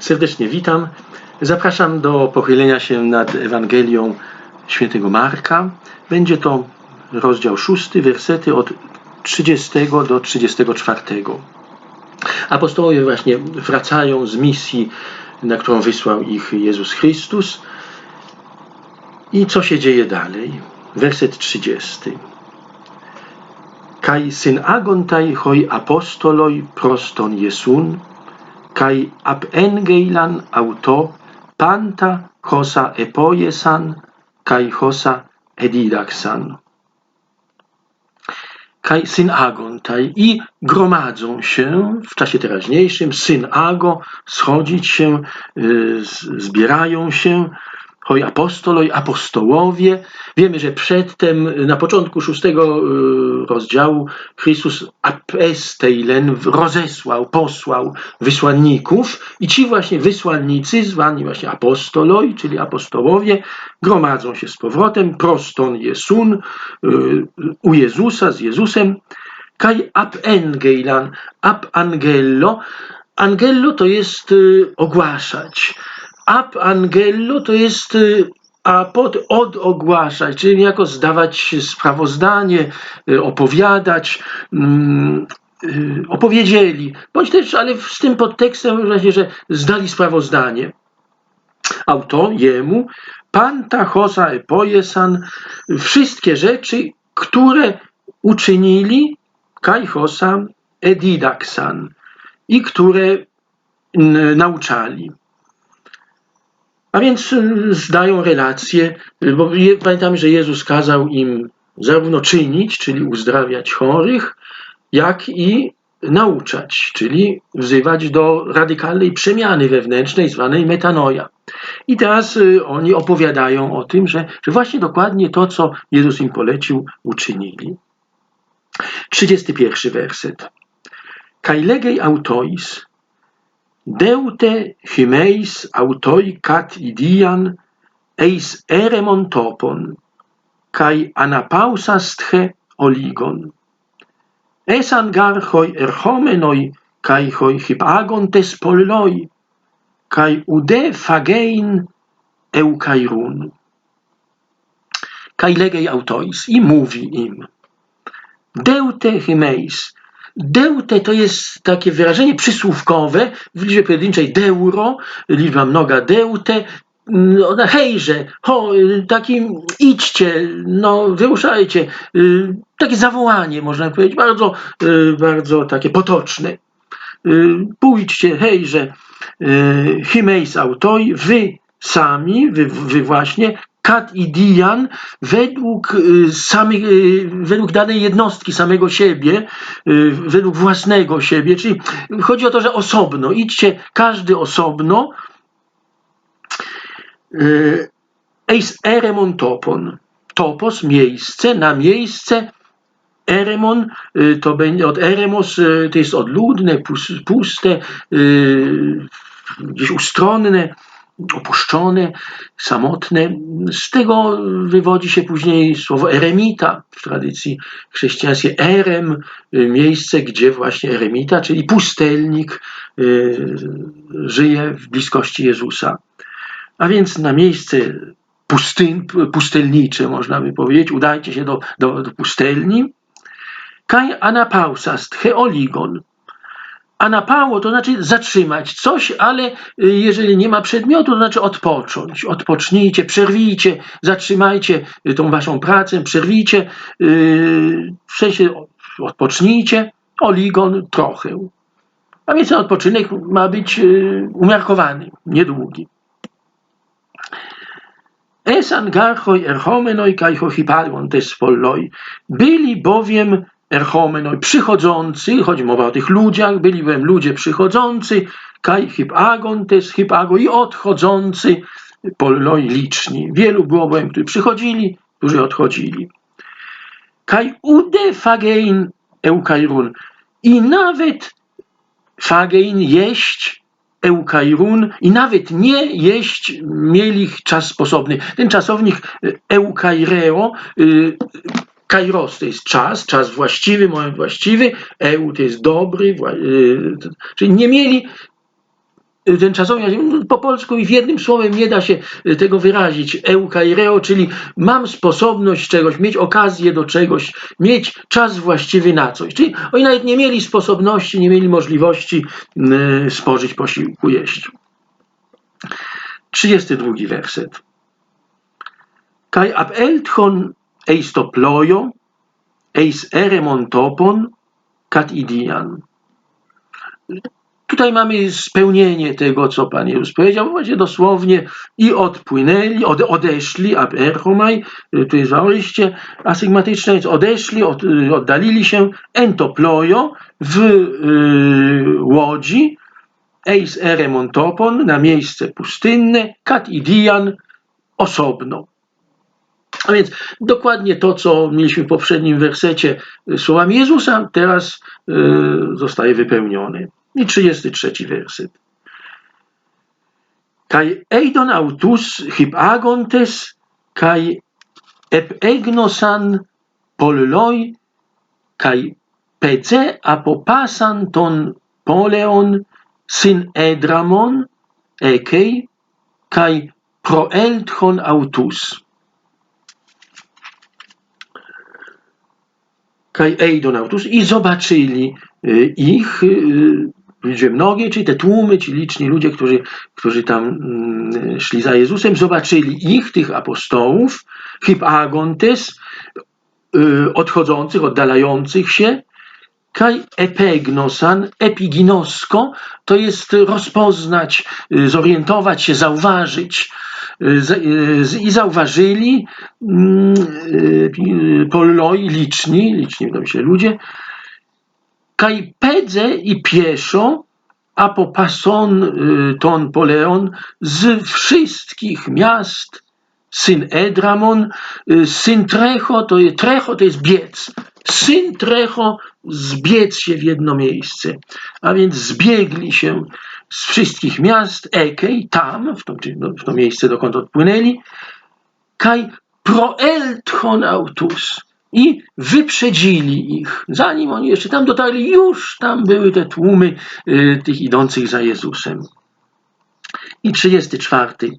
Serdecznie witam. Zapraszam do pochylenia się nad Ewangelią świętego Marka. Będzie to rozdział 6, wersety od 30 do 34. Apostołowie właśnie wracają z misji, na którą wysłał ich Jezus Chrystus. I co się dzieje dalej? Werset 30. Kaj syn agontaj hoj apostoloj proston Jesun, kaj ab engeilan auto panta hosa epoiesan, kaj hosa edidaksan. Kaj syn agontaj i gromadzą się w czasie teraźniejszym, syn ago, schodzić się, y, zbierają się, hoj apostoloj, apostołowie. Wiemy, że przedtem, na początku szóstego y, rozdziału, Chrystus apesteilen rozesłał, posłał wysłanników i ci właśnie wysłannicy, zwani właśnie apostoloi, czyli apostołowie, gromadzą się z powrotem, proston Jesun, y, u Jezusa, z Jezusem, kaj ap engeilan, ap angello, Angello to jest y, ogłaszać. Ab angello to jest y, a pod odogłaszać, czyli niejako zdawać sprawozdanie, y, opowiadać, mm, y, opowiedzieli, bądź też, ale z tym podtekstem właśnie, że zdali sprawozdanie. Auto jemu, panta hosa epoiesan, wszystkie rzeczy, które uczynili kai hosa edidaksan i które nauczali. A więc y, zdają relacje, bo pamiętamy, że Jezus kazał im zarówno czynić, czyli uzdrawiać chorych, jak i nauczać, czyli wzywać do radykalnej przemiany wewnętrznej, zwanej metanoja. I teraz y, oni opowiadają o tym, że, że właśnie dokładnie to, co Jezus im polecił, uczynili. 31 werset. Kailegei autois Deute Δεουτε autoi αυτοί idian eis eremon topon, τόπον, καί αναπαύσαστχε ολίγον. Εσαν γάρχοι ερχόμενοι καί χοι χυπάγοντες polloi, καί ude fagein ευκαϊρούν. Καί legei autois, ή μούβι ειμ. Δεουτε χυμέης, Deute to jest takie wyrażenie przysłówkowe w liczbie pojedynczej. Deuro, liczba mnoga deute, no, hejże, ho, takim idźcie, no wyruszajcie, y, takie zawołanie można powiedzieć, bardzo, y, bardzo takie potoczne. Y, pójdźcie, hejże, himeis autoi, wy sami, wy, wy właśnie, kat i dian według, y, samych, y, według danej jednostki samego siebie, y, według własnego siebie, czyli chodzi o to, że osobno, idźcie każdy osobno, eis eremon topon, topos, miejsce, na miejsce, Eremon to będzie od Eremos, to jest odludne, puste, gdzieś ustronne, opuszczone, samotne. Z tego wywodzi się później słowo eremita w tradycji chrześcijańskiej. Erem, miejsce, gdzie właśnie eremita, czyli pustelnik, y, żyje w bliskości Jezusa. A więc na miejsce pustyn, pustelnicze, można by powiedzieć, udajcie się do, do, do pustelni. Kaj anapausast, heoligon, a napało to znaczy zatrzymać coś, ale y, jeżeli nie ma przedmiotu, to znaczy odpocząć. Odpocznijcie, przerwijcie, zatrzymajcie y, tą waszą pracę, przerwijcie, y, w sensie odpocznijcie, oligon trochę. A więc ten odpoczynek ma być umiarkowany, niedługi. Esan garchoi erhomenoi kai hochipalon tes Byli bowiem erchomenoi, przychodzący, chodzi mowa o tych ludziach, byli bowiem ludzie przychodzący, kai hipagon, tes hipago i odchodzący, polloi liczni. Wielu było bowiem, którzy przychodzili, którzy odchodzili. Kai ude fagein eukairun. I nawet fagein jeść eukairun i nawet nie jeść mieli czas sposobny. Ten czasownik eukaireo y, Kairos to jest czas, czas właściwy, moment właściwy, EU to jest dobry, y, czyli nie mieli y, ten czasownik po polsku i w jednym słowem nie da się y, tego wyrazić. Eukaireo, czyli mam sposobność czegoś, mieć okazję do czegoś, mieć czas właściwy na coś. Czyli oni nawet nie mieli sposobności, nie mieli możliwości spożyć posiłku, jeść. 32 werset. Kaj ab eltchon eis plojo, eis eremon topon, kat idian. Tutaj mamy spełnienie tego, co Pan Jezus powiedział, właśnie dosłownie i odpłynęli, od, odeszli, ab erchomaj, tu jest założyście asygmatyczne, więc odeszli, od, oddalili się, entoplojo w y, łodzi, eis eremon topon, na miejsce pustynne, kat idian, osobno. A więc dokładnie to, co mieliśmy w poprzednim wersecie słowami Jezusa, teraz y, zostaje wypełnione. I 33 werset. Kai eidon autus hip agontes, kai ep egnosan polloi, kai pece apopasan ton poleon sin edramon, ekei, kai proeltchon autus. Kaj eidonautus i zobaczyli y, ich y, liczbę mnogie, czyli te tłumy, ci liczni ludzie, którzy, którzy tam mm, szli za Jezusem, zobaczyli ich, tych apostołów, hipagontes, y, odchodzących, oddalających się, kaj epegnosan, epiginosko, to jest rozpoznać, zorientować się, zauważyć, i zauważyli mm, polloi liczni, liczni w się ludzie, kaj i pieszo, a popason y, ton poleon z wszystkich miast syn Edramon, y, syn Trecho, to jest, Trecho to jest biec. Syn Trecho zbiec się w jedno miejsce. A więc zbiegli się z wszystkich miast Ekej, tam, w to, no, w to miejsce, dokąd odpłynęli, kaj proeltchon autus i wyprzedzili ich. Zanim oni jeszcze tam dotarli, już tam były te tłumy y, tych idących za Jezusem. I 34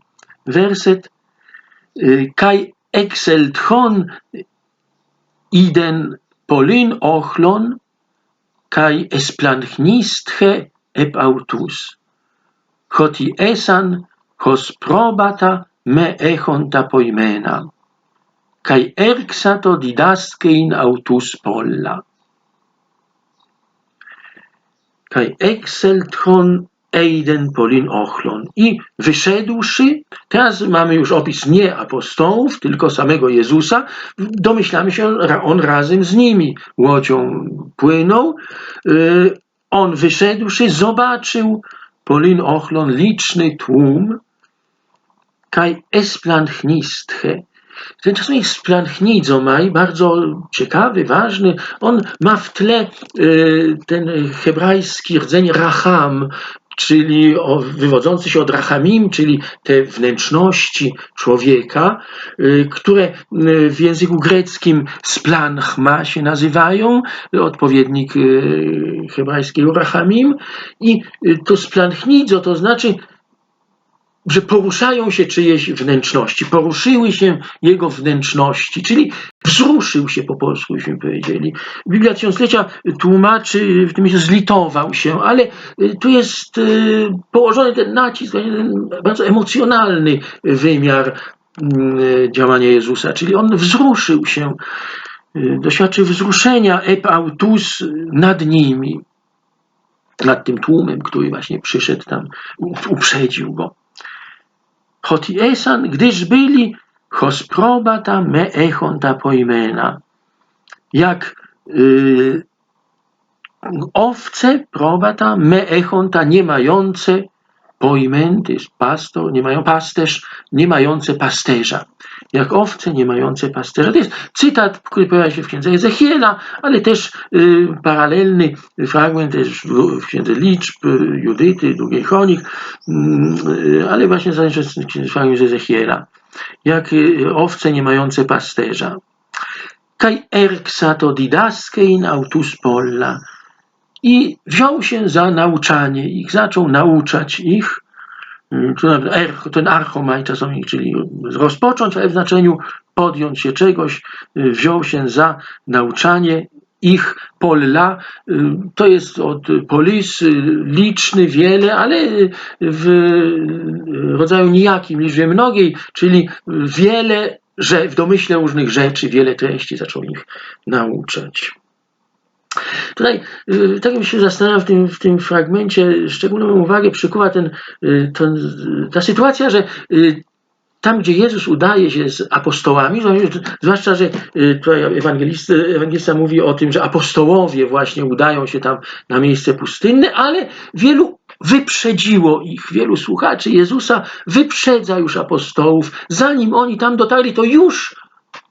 werset. Y, kaj exeltchon iden polin ochlon, kaj esplanchthe ep Choti esan hos probata me echonta poimena. Kai erxato didaskein autus polla. Kai exeltron eiden polin ochlon. I wyszedłszy, teraz mamy już opis nie apostołów, tylko samego Jezusa, domyślamy się, on razem z nimi łodzią płynął. Y, on wyszedłszy, zobaczył polin ochlon liczny tłum, kaj esplanchthe. Ten czasownik splanchnidzomaj, bardzo ciekawy, ważny, on ma w tle y, ten hebrajski rdzeń racham, czyli wywodzący się od rachamim, czyli te wnętrzności człowieka, y, które y, w języku greckim splanchma się nazywają, odpowiednik hebrajskiego rachamim. I to splanchnidzo to znaczy że poruszają się czyjeś wnętrzności, poruszyły się jego wnętrzności, czyli wzruszył się po polsku, byśmy powiedzieli. Biblia Tysiąclecia tłumaczy, w tym się zlitował się, ale y, tu jest y, położony ten nacisk, ten bardzo emocjonalny wymiar mm, działania Jezusa, czyli on wzruszył się, y, doświadczył wzruszenia ep autus nad nimi, nad tym tłumem, który właśnie przyszedł tam, uprzedził go. Choti esan, gdyż byli hosprobata me echonta poimena. Jak y, owce probata me echonta nie mające pojmenty, pastor, nie mają pasterz, nie mające pasterza. Jak owce nie mające pasterza. To jest cytat, który pojawia się w księdze Ezechiela, ale też y, paralelny fragment w, w księdze liczb, y, Judyty, drugiej chronik, y, ale właśnie w fragment Ezechiela. Jak y, owce nie mające pasterza. Kaj erksato didaskein autus polla i wziął się za nauczanie ich, zaczął nauczać ich y, erch, ten archomaj czasami, czyli rozpocząć, ale w znaczeniu podjąć się czegoś, y, wziął się za nauczanie ich polla, y, to jest od polis liczny, wiele, ale w rodzaju nijakim, liczbie mnogiej, czyli wiele, że w domyśle różnych rzeczy, wiele treści zaczął ich nauczać. Tutaj, y, tak bym się zastanawiał w tym, w tym fragmencie, szczególną uwagę przykuwa ten, y, ten, ta sytuacja, że y, tam, gdzie Jezus udaje się z apostołami, zwłaszcza, że tutaj ewangelista, ewangelista mówi o tym, że apostołowie właśnie udają się tam na miejsce pustynne, ale wielu wyprzedziło ich, wielu słuchaczy Jezusa wyprzedza już apostołów. Zanim oni tam dotarli, to już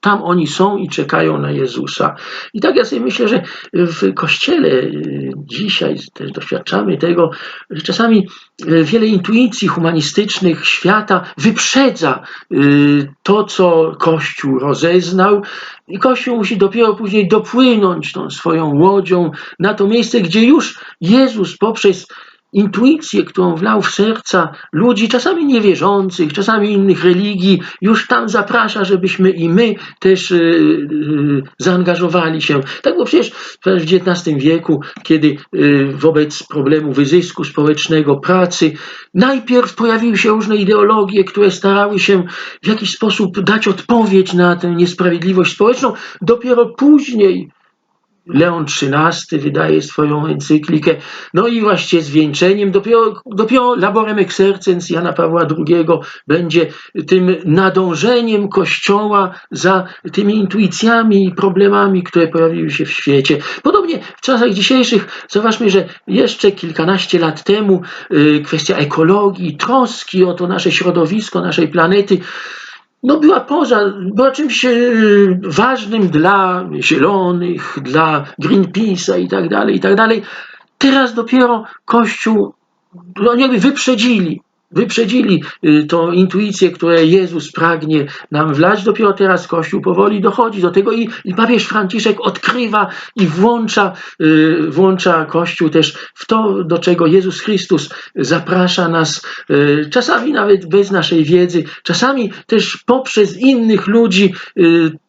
tam oni są i czekają na Jezusa. I tak ja sobie myślę, że w Kościele y, dzisiaj też doświadczamy tego, że czasami y, wiele intuicji humanistycznych świata wyprzedza y, to, co Kościół rozeznał i Kościół musi dopiero później dopłynąć tą swoją łodzią na to miejsce, gdzie już Jezus poprzez intuicję, którą wlał w serca ludzi, czasami niewierzących, czasami innych religii, już tam zaprasza, żebyśmy i my też y, y, zaangażowali się. Tak było przecież w XIX wieku, kiedy y, wobec problemu wyzysku społecznego, pracy, najpierw pojawiły się różne ideologie, które starały się w jakiś sposób dać odpowiedź na tę niesprawiedliwość społeczną. Dopiero później Leon XIII wydaje swoją encyklikę, no i właśnie zwieńczeniem, dopiero, dopiero laborem exercens Jana Pawła II będzie tym nadążeniem Kościoła za tymi intuicjami i problemami, które pojawiły się w świecie. Podobnie w czasach dzisiejszych, zobaczmy, że jeszcze kilkanaście lat temu y, kwestia ekologii, troski o to nasze środowisko, naszej planety, no była poza, była czymś e, ważnym dla zielonych, dla Greenpeace'a i tak dalej, i tak dalej. Teraz dopiero Kościół, no jakby wyprzedzili wyprzedzili y, tą intuicję, którą Jezus pragnie nam wlać. Dopiero teraz Kościół powoli dochodzi do tego i, i papież Franciszek odkrywa i włącza, y, włącza Kościół też w to, do czego Jezus Chrystus zaprasza nas, y, czasami nawet bez naszej wiedzy, czasami też poprzez innych ludzi,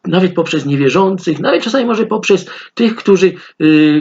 nawet poprzez niewierzących, nawet czasami może poprzez tych, którzy,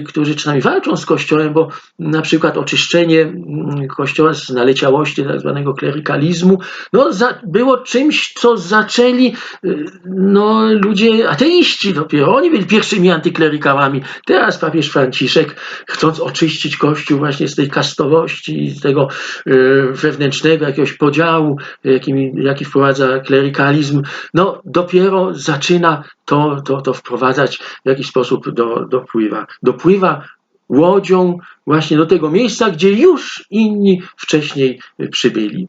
którzy czasami walczą z Kościołem, bo na przykład oczyszczenie mm, Kościoła z naleciałości, tak zwanego klerykalizmu, no, za, było czymś, co zaczęli y, no, ludzie ateiści dopiero. Oni byli pierwszymi antyklerykałami. Teraz papież Franciszek, chcąc oczyścić Kościół właśnie z tej kastowości, z tego y, wewnętrznego jakiegoś podziału, jaki, jaki wprowadza klerykalizm, no dopiero zaczyna to, to, to wprowadzać w jakiś sposób do, dopływa. Dopływa łodzią właśnie do tego miejsca, gdzie już inni wcześniej przybyli.